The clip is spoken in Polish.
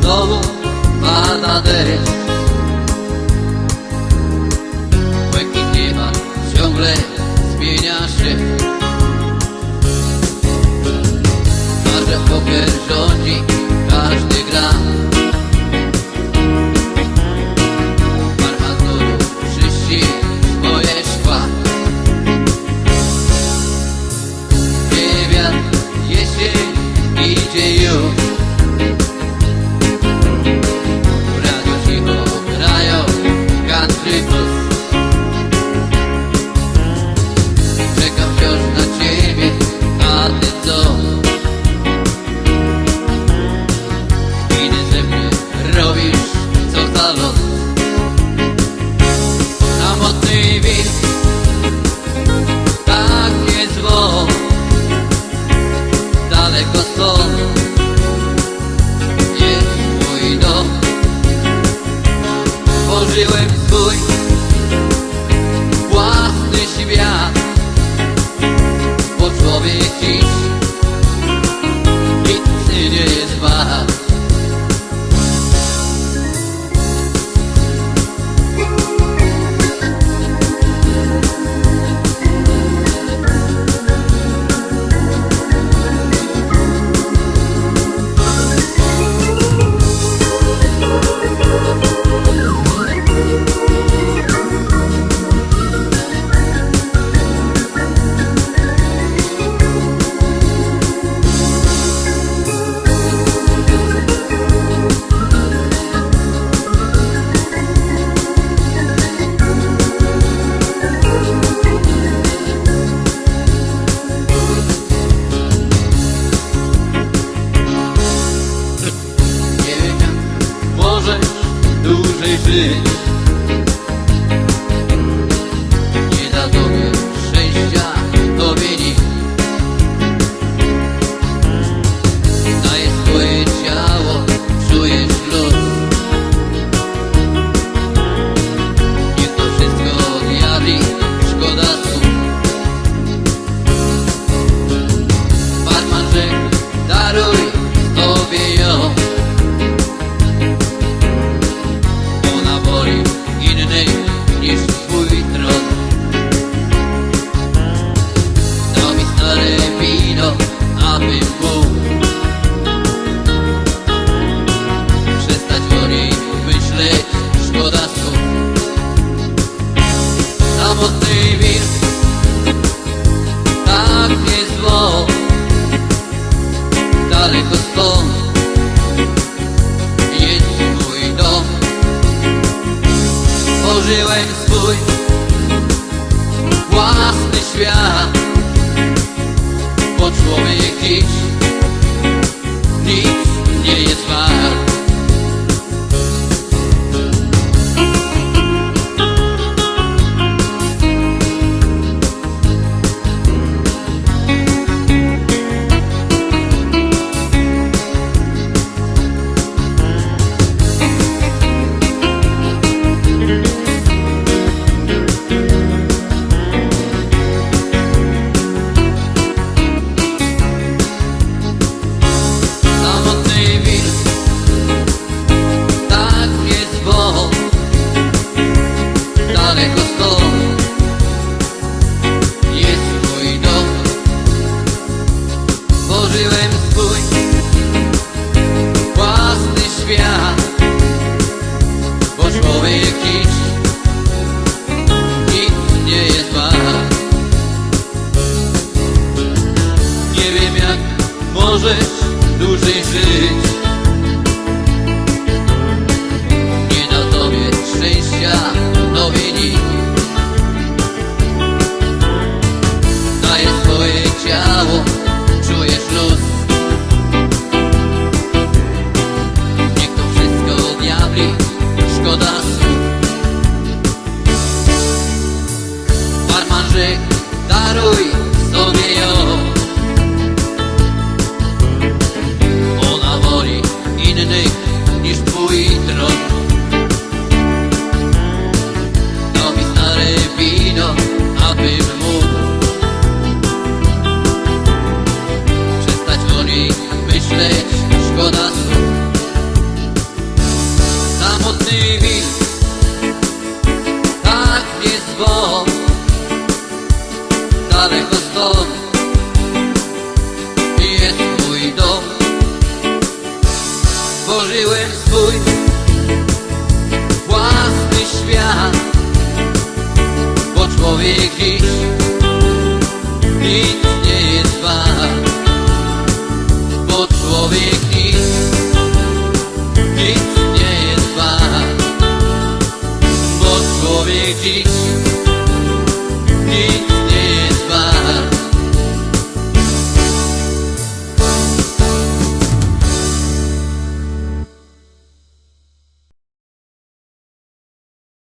znowu ma nadery Błękit nieba ciągle положили, були Mississippi daleko stąd. Jest mój dom. Tworzyłem swój własny świat. Bo człowiek dziś Tworzyłem swój Własny świat. Bo człowiek dziś Nic nie jest wart